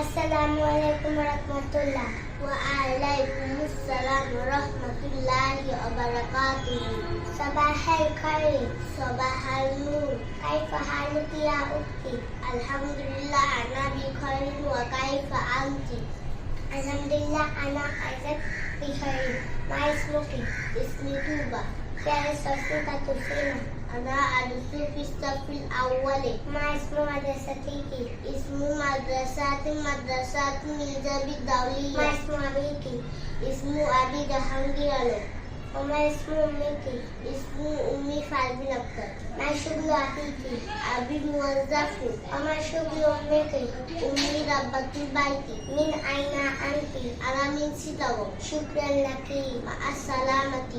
السلام عليكم ورحمة الله. وعليكم السلام ورحمة الله وبركاته. صباح الخير صباح النور. كيف حالك يا أختي؟ الحمد لله أنا بخير. وكيف أنت؟ الحمد لله أنا أيضا بخير. ما اسمك؟ اسمي توبة. كيف صوتك تفينا أنا أدرس في الصف الأول. ما اسم مدرستك اسم مدرسة مدرسة نيزاب الدولية. ما اسم أبيك؟ اسم أبي جهانجيرلو وما اسم أمك؟ اسم أمي فالبين أكتر ما شغل أخيك؟ أبي موظف. وما شغل أمك أمي ربة البيت. من أين أنت؟ أنا من سيتاغو شكرا لك. مع السلامة.